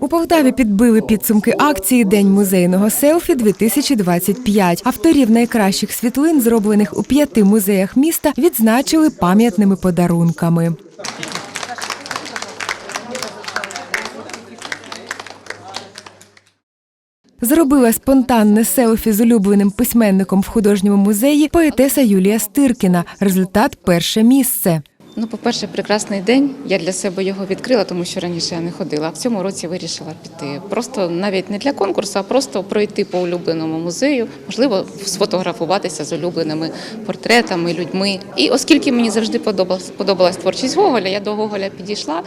У Полтаві підбили підсумки акції День музейного селфі 2025 Авторів найкращих світлин, зроблених у п'яти музеях міста, відзначили пам'ятними подарунками. Зробила спонтанне селфі з улюбленим письменником в художньому музеї поетеса Юлія Стиркіна. Результат перше місце. Ну, по-перше, прекрасний день. Я для себе його відкрила, тому що раніше я не ходила. А в цьому році вирішила піти. Просто навіть не для конкурсу, а просто пройти по улюбленому музею, можливо, сфотографуватися з улюбленими портретами, людьми. І оскільки мені завжди подобалась, подобалась творчість Гоголя, я до Гоголя підійшла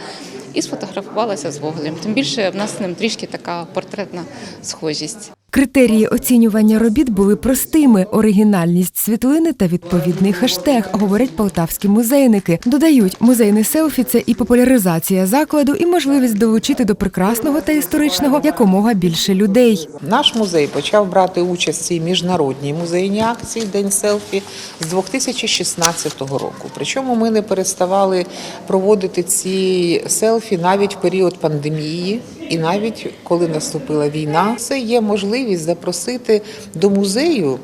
і сфотографувалася з Гоголем. Тим більше в нас з ним трішки така портретна схожість. Критерії оцінювання робіт були простими: оригінальність світлини та відповідний хештег, говорять полтавські музейники. Додають, музейне селфі це і популяризація закладу, і можливість долучити до прекрасного та історичного якомога більше людей. Наш музей почав брати участь в цій міжнародній музейній акції День селфі з 2016 року. Причому ми не переставали проводити ці селфі навіть в період пандемії, і навіть коли наступила війна. Це є можливість запросити до музею.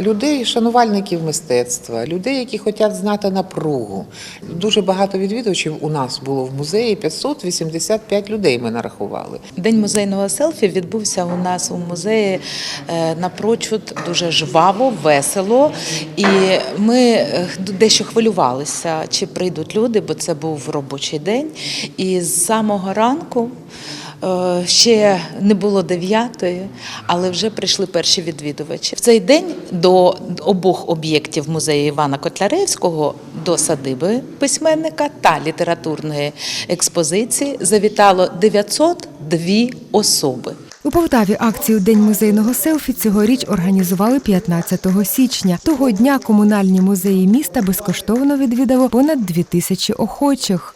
Людей, шанувальників мистецтва, людей, які хочуть знати напругу. Дуже багато відвідувачів у нас було в музеї. 585 людей ми нарахували. День музейного селфі відбувся у нас у музеї е, напрочуд дуже жваво, весело. І ми е, дещо хвилювалися, чи прийдуть люди, бо це був робочий день. І з самого ранку. Е, Ще не було дев'ятої, але вже прийшли перші відвідувачі. В цей день до обох об'єктів музею Івана Котляревського, до садиби письменника та літературної експозиції завітало 902 особи. У Полтаві акцію День музейного селфі цьогоріч організували 15 січня. Того дня комунальні музеї міста безкоштовно відвідало понад дві тисячі охочих.